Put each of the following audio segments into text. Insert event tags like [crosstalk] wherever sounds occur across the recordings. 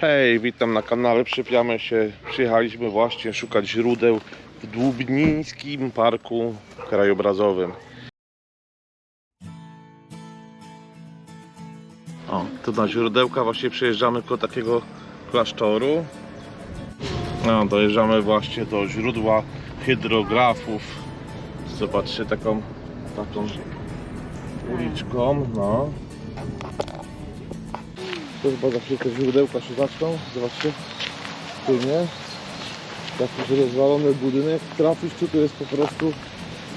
Hej, witam na kanale Przypiamy się. Przyjechaliśmy właśnie szukać źródeł w Dłubnińskim Parku Krajobrazowym. O, tu na źródełka właśnie przejeżdżamy koło takiego klasztoru. No, dojeżdżamy właśnie do źródła hydrografów. Zobaczcie taką, taką uliczką, no. To chyba za chwilkę źródełka się zaczną. Zobaczcie. Tu nie. Taki rozwalony budynek. Trafić tu to jest po prostu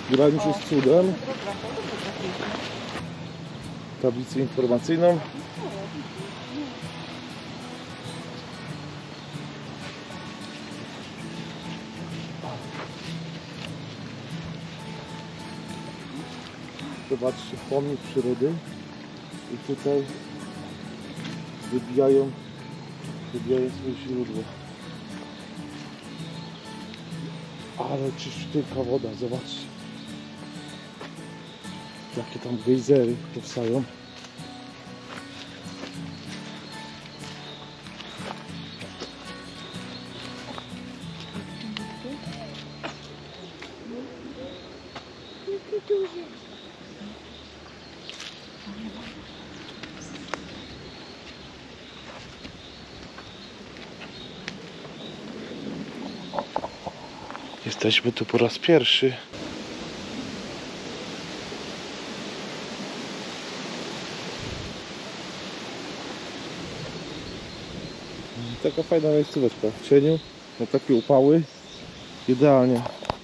graniczy z cudem. Tablicę informacyjną. Zobaczcie, pomnik przyrody. I tutaj wybijają, wybijają swoje źródło. Ale czyściutka woda, zobaczcie. Jakie tam gejzery powstają. Jesteśmy tu po raz pierwszy. Taka fajna miejscóweczka w cieniu, na takie upały. Idealnie.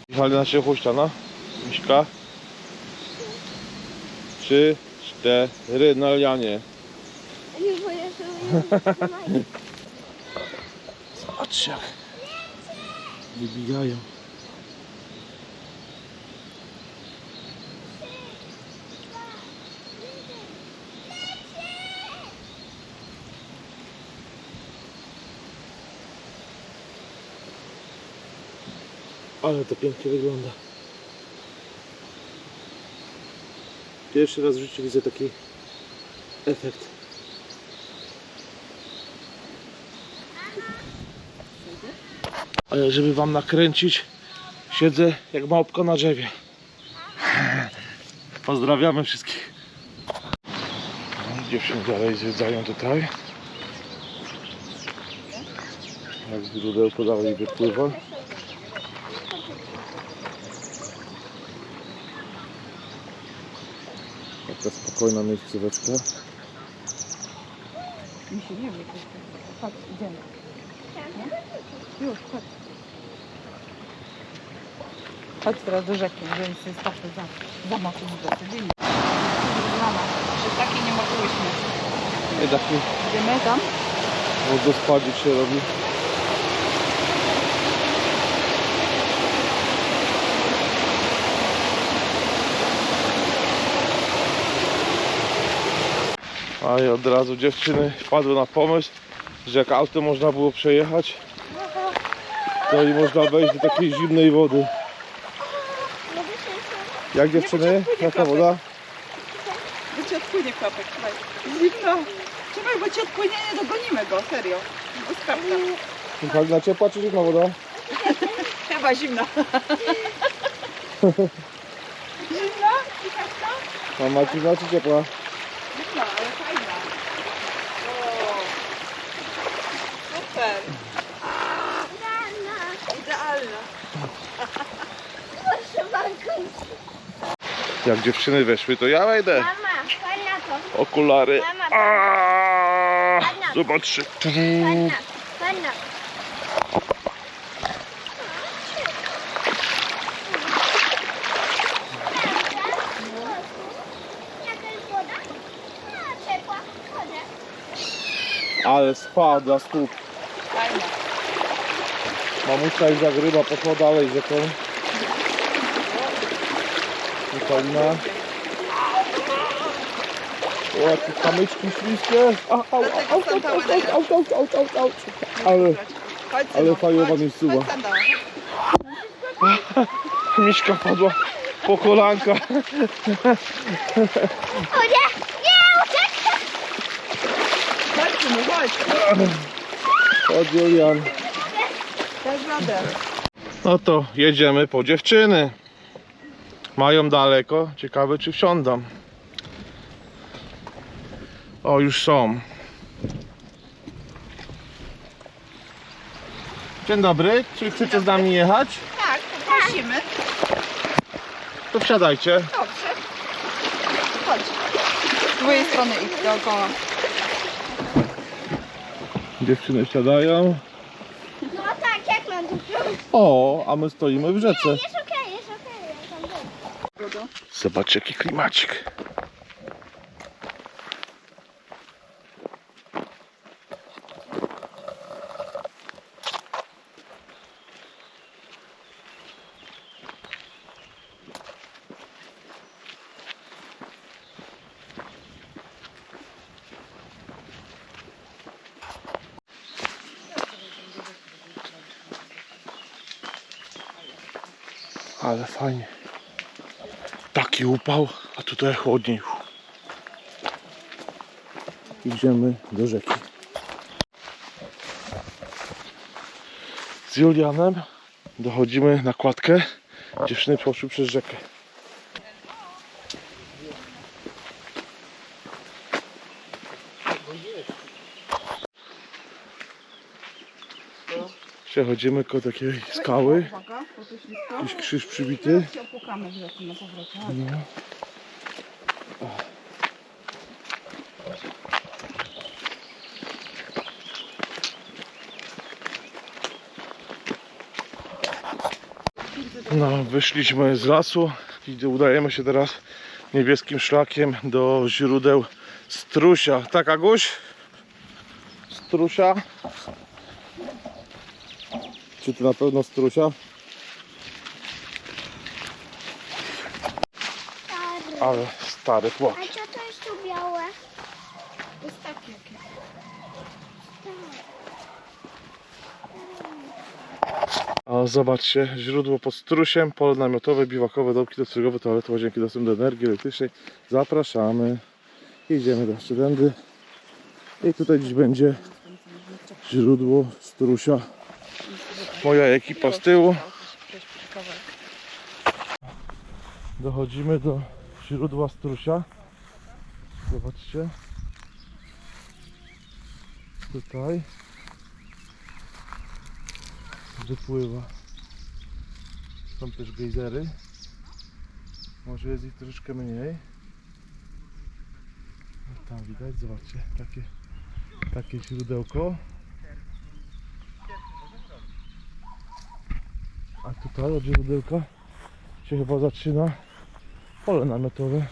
Jechali na się huśtana. Miśka. Trzy, cztery, na lianie. Nie boję się. Zobaczcie jak wybijają. Ale to pięknie wygląda. Pierwszy raz w życiu widzę taki efekt. Ale żeby wam nakręcić, siedzę jak małpka na drzewie. [laughs] Pozdrawiamy wszystkich. Dziewczyny dalej zwiedzają tutaj. Jak z źródełko dalej wypływa. Taka spokojna miejscóweczka. Mi się nie wie, chodź, idziemy. Nie? Już, chodź. Chodź teraz do rzeki, się stopy za, zamoczyć do codziennie. Że takie nie mogłyśmy. I taki Idziemy tam? wodospadzik się robi. A i od razu dziewczyny wpadły na pomysł, że jak autem można było przejechać, to i można wejść do takiej zimnej wody. Jak dziewczyny? Jaka woda? Bo ci odpłynie klapek, trzymaj. Zimno. Trzymaj, bo ci odpłynie, nie dogonimy go, serio. Sprawdza. Michalina ciepła czy zimna woda? Chyba zimna. [laughs] zimna? Mama zimna czy ciepła? Zimna, Super. Idealna. Idealna. Proszę banku. Jak dziewczyny weszły, to ja wejdę. Mama, na to. Okulary. Mama, Aaaa, Ale spada z. Fajna. Mamusia już jak ryba poszła dalej rzeką. Michalina. O, jakie kamyczki śliskie. Au, au, au, au, au, au, au, au, au, au, au. Ale, Chodź, ale fajowa miejscowa. [laughs] Miśka padła po kolanka. O nie! Nie, uciekaj! Chodź, synu, chodź. [laughs] Chodź Julian. Radę. No to jedziemy po dziewczyny. Mają daleko. Ciekawe czy wsiądą. O, już są. Dzień dobry. Czy chcecie z nami jechać? Tak, poprosimy. To wsiadajcie. Dobrze. Chodź. Z twojej strony idź dookoła. Dziewczyny wsiadają. No tak, jak mam? O, a my stoimy w rzece. Jest okej, jest okej. Zobaczcie jaki klimacik. Ale fajnie. Taki upał, a tutaj chłodniej. Idziemy do rzeki. Z Julianem dochodzimy na kładkę. Dziewczyny poszły przez rzekę. Przechodzimy koło takiej skały. Jakiś krzyż przybity. No. No, wyszliśmy z lasu i udajemy się teraz niebieskim szlakiem do źródeł Strusia. Tak, Aguś? Strusia? Czy to na pewno Strusia? Stary. Ale stary płot. A co to jest tu białe? To jest takie jakieś. A zobaczcie, źródło pod strusiem, pole namiotowe, biwakowe, domki dostrzegowe, toalety, łazienki, dostęp do energii elektrycznej. Zapraszamy. Idziemy do Szczerendy. I tutaj dziś będzie źródło strusia. Moja ekipa z tyłu. Dochodzimy do źródła strusia. Zobaczcie. Tutaj. wypływa. Są też gejzery. Może jest ich troszeczkę mniej. Tam widać, zobaczcie, takie, takie źródełko. Od źródełka się chyba zaczyna pole namiotowe.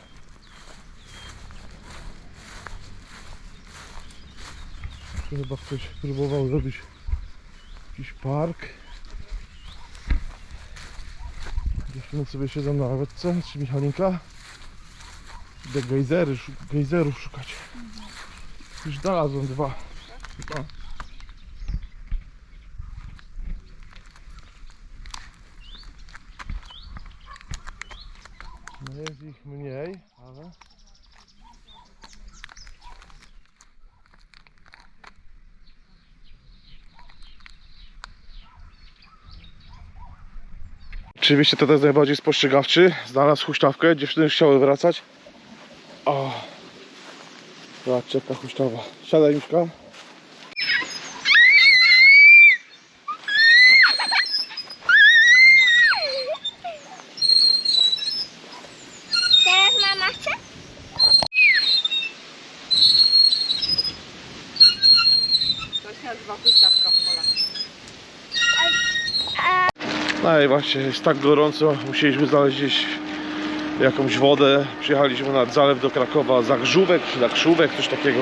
Tu chyba ktoś próbował zrobić jakiś park. Dziewczyny sobie siedzą na ławeczce, czy Michalinka. Idę gejzery, gejzerów szukać. Już znalazłem dwa. Chyba. No jest ich mniej, ale... Oczywiście to jest najbardziej spostrzegawczy. Znalazł huśtawkę, dziewczyny już chciały wracać. O! Zobaczcie jaka huśtawa. Siadaj Miszka. Teraz mama chce? To w. No i właśnie jest tak gorąco, musieliśmy znaleźć gdzieś jakąś wodę. Przyjechaliśmy nad zalew do Krakowa, Zagrzówek czy Zakrzówek, coś takiego.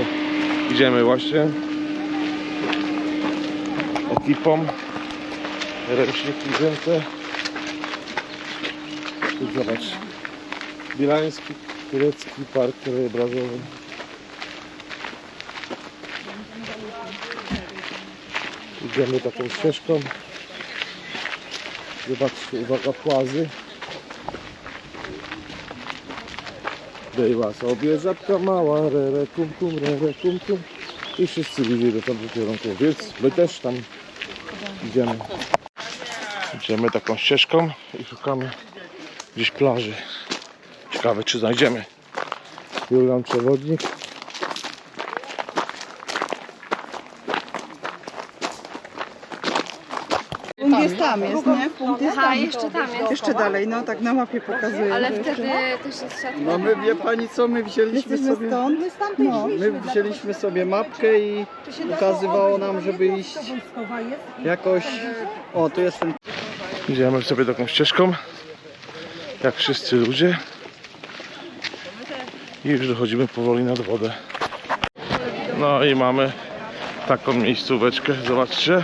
Idziemy właśnie ekipą. Ręczniki wzięte. Tu zobacz. Bielański Turecki Park Krajobrazowy. Idziemy taką ścieżką. Zobaczcie, uwaga, płazy. Była sobie żabka mała, rere kum kum, rere kum kum. I wszyscy ludzie do tamtego kierunku, więc my też tam idziemy. Idziemy taką ścieżką i szukamy gdzieś plaży. Ciekawe czy znajdziemy. Julian przewodnik. Punkt jest tam, jest, nie? Punkt jest Aha, tam. jeszcze tam jest. Jeszcze dalej, no tak na mapie pokazuje. Ale że wtedy jeszcze- też jest siatka. No my wie pani co, my wzięliśmy Jesteśmy sobie, stąd? No. my wzięliśmy sobie mapkę i ukazywało nam, żeby iść jakoś, o tu jest ten Idziemy sobie taką ścieżką. Jak wszyscy ludzie. I już dochodzimy powoli nad wodę. No i mamy taką miejscóweczkę. Zobaczcie.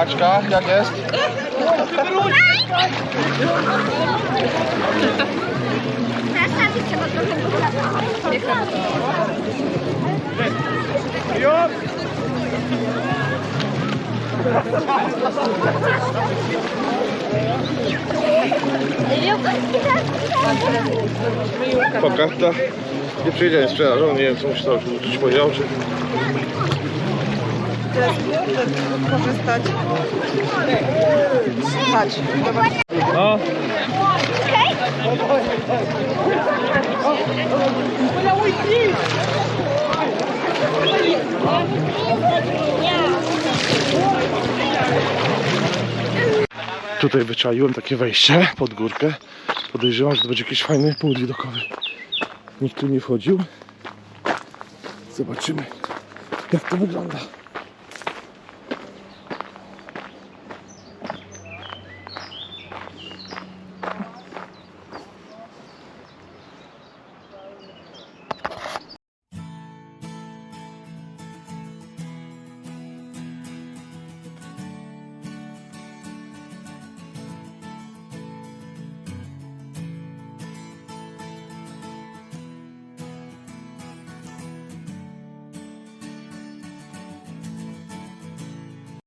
Haczka, jak jest? Nastawić trzeba trochę Pokaż to. Nie przyjdzie, nie sprzedaż. Nie wiem co musi to już powiedział, czy... Teraz korzystać. Chodź, zobacz. No. Tutaj wyczaiłem takie wejście pod górkę. Podejrzewam, że to będzie jakiś fajny punkt widokowy. Nikt tu nie wchodził. Zobaczymy, jak to wygląda.